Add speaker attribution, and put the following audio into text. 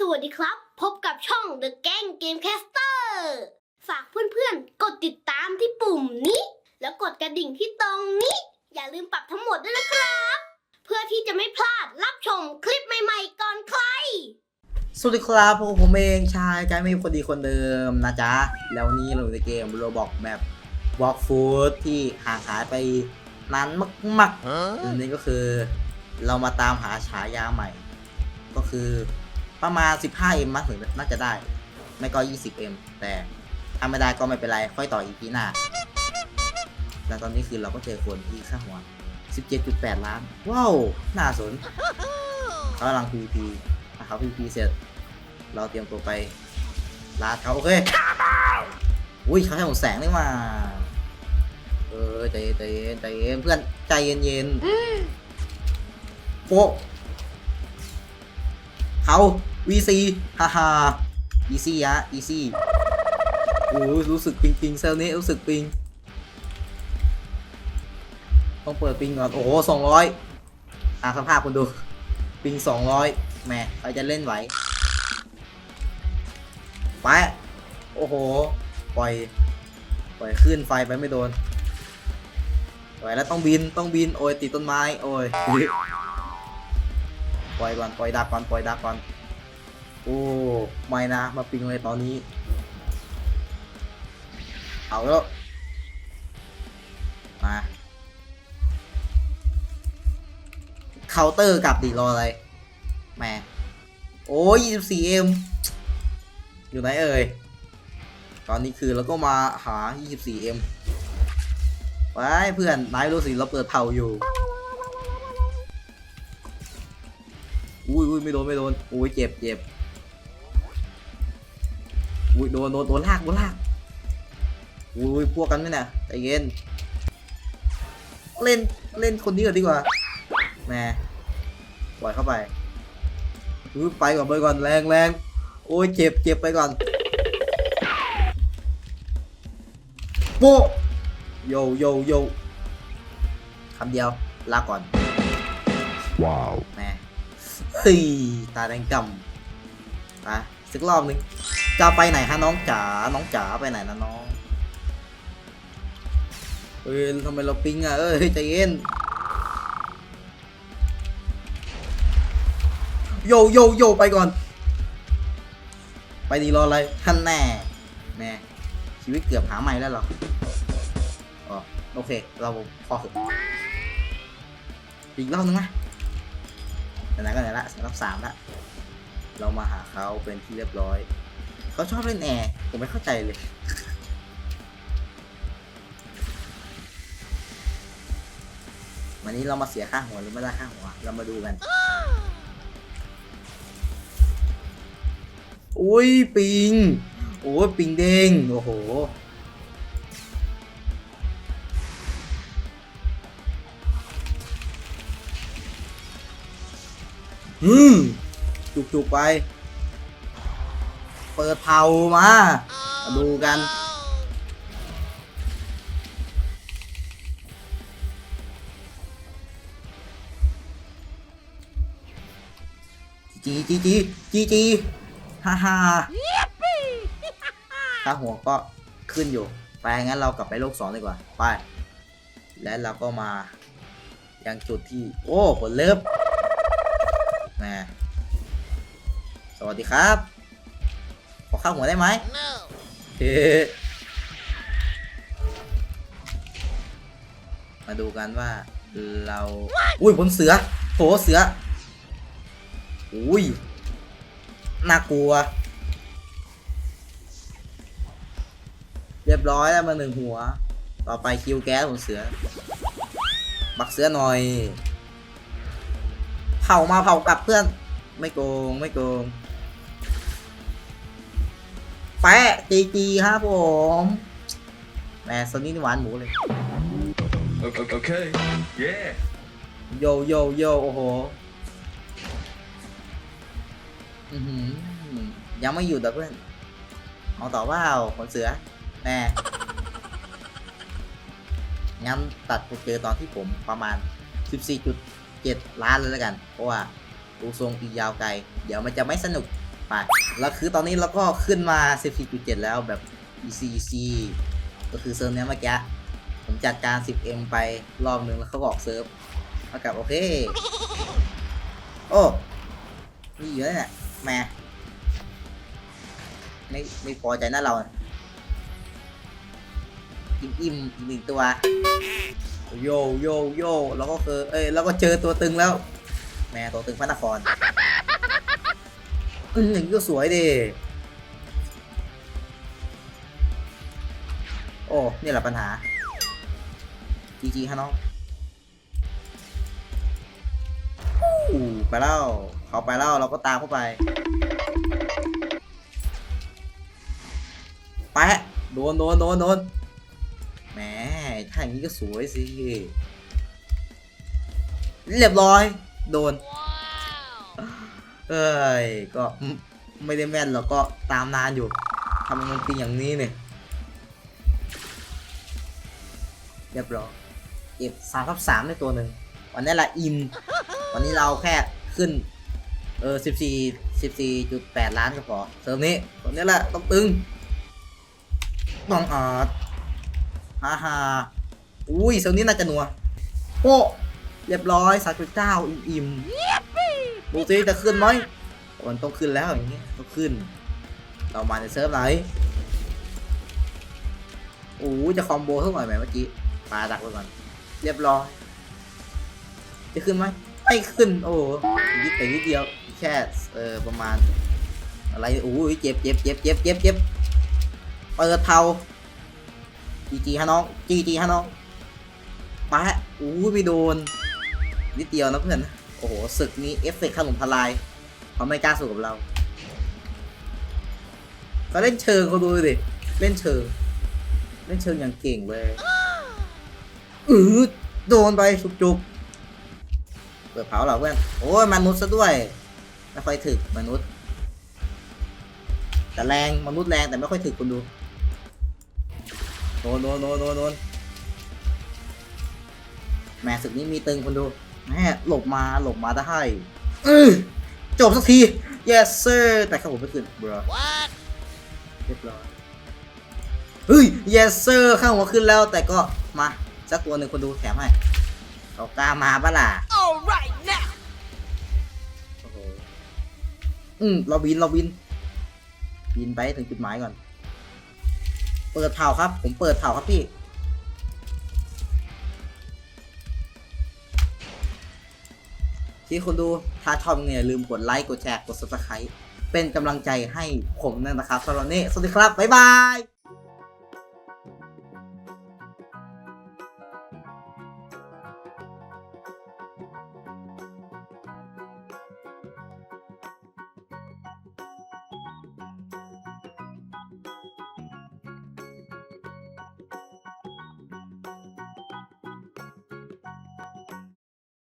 Speaker 1: สวัสดีครับ พบกับช่อง The Gang Gamecaster ฝากเพื่อนๆ กดติดตามที่ปุ่มนี้ แล้วกดกระดิ่งที่ตรงนี้ อย่าลืมปรับทั้งหมดด้วยนะครับ เพื่อที่จะไม่พลาดรับชมคลิปใหม่ๆก่อนใคร
Speaker 2: สวัสดีครับพวกผมเองชายใจไม่คนดีคนเดิมนะจ๊ะ แล้ววันนี้เราอยู่ในเกมโรบอกแบบวอล์กฟูดที่ห่างหายไปนานมากๆอันนี้ก็คือเรามาตามหาฉายาใหม่ ก็คือ ประมาณ 15M มั้งถึงน่าจะได้ ไม่ก็ 20M แต่ถ้าไม่ได้ก็ไม่เป็นไร ค่อยต่ออีพีหน้า แล้วตอนนี้คือเราก็เจอคนที่ค่าหัว 17.8 ล้าน ว้าว น่าสนเขากำลัง PVP ถ้าเขา PVP เสร็จ เราเตรียมตัวไปลาดเขาโอเค อุ้ยเขาให้ผมแสงนี่มาเออใจเย็นใจเย็นใจเย็นเพื่อนใจเย็นเย็นโป๊ะเขา VC ฮ่าฮ่า easy อะ easy โอ้ยรู้สึกปิงปิงเซลนี้รู้สึกปิง ต้องเปิดปิงก่อน โอ้โหสองร้อยอ่าสภาพคุณดู ปิงสองร้อยแหมใครจะเล่นไหว ไป โอ้โห ปล่อย ปล่อยขึ้นไฟไปไม่โดนปล่อยแล้วต้องบิน ต้องบิน โอ้ยติดต้นไม้ โอ้ยอุ๊ยปล่อยก่อน ปล่อยดักก่อน ปล่อยดักก่อน โอ้ไม่นะ มาปิงเลยตอนนี้ เอาแล้ว มาเคาน์เตอร์กลับดิรออะไรแหมโอ้ย 24M อยู่ไหนเอ่ย ตอนนี้คือเราก็มาหา 24M ไว้เพื่อนนายรู้สิเราเปิดเผาอยู่ อุ้ยอุ้ยไม่โดน ไม่โดน อุ้ยเจ็บเจ็บ อุ้ยโดนโดนโดนลากโดนลากอุ้ยพวกกันไหมเนี่ยใจเย็น เล่นเล่นคนนี้ก่อนดีกว่าแหมปล่อยเข้าไปอุ้ยไปก่อนไปก่อนแรงแรงโอ้ยเจ็บเจ็บไปก่อนโป๊ะโยโยโยคำเดียวลาก่อน
Speaker 3: Wow.
Speaker 2: แหมเฮ้ยตาแดงกำไปสักรอบหนึ่ง จะไปไหนฮะน้องจ๋า น้องจ๋าไปไหนนะน้องเฮ้ยทำไมเราปิงอะ เอ้ยใจเย็น โยโยโยไปก่อน ไปดีรออะไรท่านแน่แม่ชีวิตเกือบหาใหม่แล้วเหรออ๋อโอเค เราพอเถอะอีกรอบนึงไหมไหนๆก็ไหนละสำหรับสามละ เรามาหาเขาเป็นที่เรียบร้อย เขาชอบเล่นแอร์ผมไม่เข้าใจเลย วันนี้เรามาเสียค่าหัวหรือไม่ได้ค่าหัว เรามาดูกัน อุ้ยปิง โอ้ยปิงเด้ง โอ้โหอืมจุกๆไป เปิดเผามามา ดูกัน จีจีจีจีจีฮ่าฮ่าถ้าหัวก็ขึ้นอยู่ ไปงั้นเรากลับไปโลกสองดีกว่า ไป และเราก็มา ยังจุดที่ โอ้ผลเลิฟแหมสวัสดีครับ ขอข้าวหัวได้ไหมเฮ้มาดูกันว่าเราอุ้ยบนเสือโหเสืออุ้ยน่ากลัว เรียบร้อยแล้วมาหนึ่งหัว ต่อไปคิวแก๊สของเสือ บักเสือหน่อย เผามาเผากลับเพื่อน ไม่โกง ไม่โกง แปะจีจีครับผมแหมสนี่หวานหมูเลย
Speaker 3: Okay. okay. Yeah.
Speaker 2: โยโยโยโอ้โหอือหือยังไม่หยุดอะเพื่อน เอาต่อว่าเอาขนเสือแน่งั้นตัดไปเจอตอนที่ผมประมาณ 14.7 ล้านเลยแล้วกัน เพราะว่าดูทรงอีกยาวไกล เดี๋ยวมันจะไม่สนุก ไปแล้วคือตอนนี้เราก็ขึ้นมา 14.7 แล้วแบบ ECC ก็คือเซิร์ฟเนี้ยเมื่อกี้ผมจัดการ 10M ไปรอบนึงแล้วเขาบอกเซิร์ฟแล้วกับโอเค โอ้นี่เยอะเนี่ยแหม่ไม่ไม่พอใจน้าเรา อิ่มอิ่มอีกหนึ่งตัว โยโยโยแล้วก็คือ เอ้ยแล้วก็เจอตัวตึงแล้วแหม่ตัวตึงพระนคร อืมอย่างนี้ก็สวยดิโอ้นี่แหละปัญหาจีจีฮะน้องไปแล้วเขาไปแล้วเราก็ตามเข้าไป ไปโดนโดนโดนโดนแหมถ้าอย่างนี้ก็สวยสิเรียบร้อย โดน เอ้ย ก็ไม่ได้แม่นหรอกก็ตามนานอยู่ทำมันเป็นอย่างนี้เนี่ยเรียบร้อยเก็บสามทับสามในตัวหนึ่งวันนี้ละอิมวันนี้เราแค่ขึ้น เออสิบสี่สิบสี่จุดแปดล้านก็พอเสริมนี้วันนี้แหละต้องตึงต้องอาดฮ่าฮ่าอุ้ยเสริมนี้น่าจะนัวโอ้เรียบร้อยสามจุดเก้าอิ่ม ดูซิจะขึ้นไหมมันต้องขึ้นแล้วอย่างเงี้ยต้องขึ้น เรามาในเซิร์ฟไหนโอ้จะคอมโบเท่าไหร่ไหมเมื่อกี้ปาดักไว้ก่อนเรียบร้อยจะขึ้นไหมไม่ขึ้น โอ้โหนิดแต่นิดเดียวแค่เออประมาณ อะไรโอ้ยเจ็บเจ็บเจ็บเจ็บเจ็บเจ็บเปิดเทาจีจีฮะน้องจีจีฮะน้องปะโอ้ยไม่โดนนิดเดียวนะเพื่อน โอ้โหศึกนี้เอฟเฟกต์ถล่มทลายเขาไม่กล้าสู้กับเราเขาเล่นเชิงเขาดูดิเล่นเชิง เล่นเชิงอย่างเก่งเลยอือโดนไปจุกจุกเปิดเผาเหรอเพื่อน โอ้ยมนุษย์ซะด้วยไม่ค่อยถึกมนุษย์ แต่แรงมนุษย์แรงแต่ไม่ค่อยถึกคุณดูโดนโดนโดนโดนโดนแม่ศึกนี้มีตึงคุณดู แม่หลบมาหลบมาได้อื้อจบสักที yes sir แต่ข้าผมไม่ขึ้น bro เรียบร้อยเฮ้ย yes sir ข้างหัวขึ้นแล้วแต่ก็มาสักตัวหนึ่งคนดูแถมให้เขากล้ามาปะล่ะ
Speaker 4: Alright now!
Speaker 2: โอ้โหอืมเราบินเราบิน บินไปให้ถึงจุดหมายก่อน เปิดเผาครับ ผมเปิดเผาครับพี่ ที่คนดูถ้าชอบเนี่ยลืมกดไลค์กดแชร์กด subscribe เป็นกำลังใจให้ผมนะครับสำหรับวันนี้สวัสดีครับ บ๊ายบาย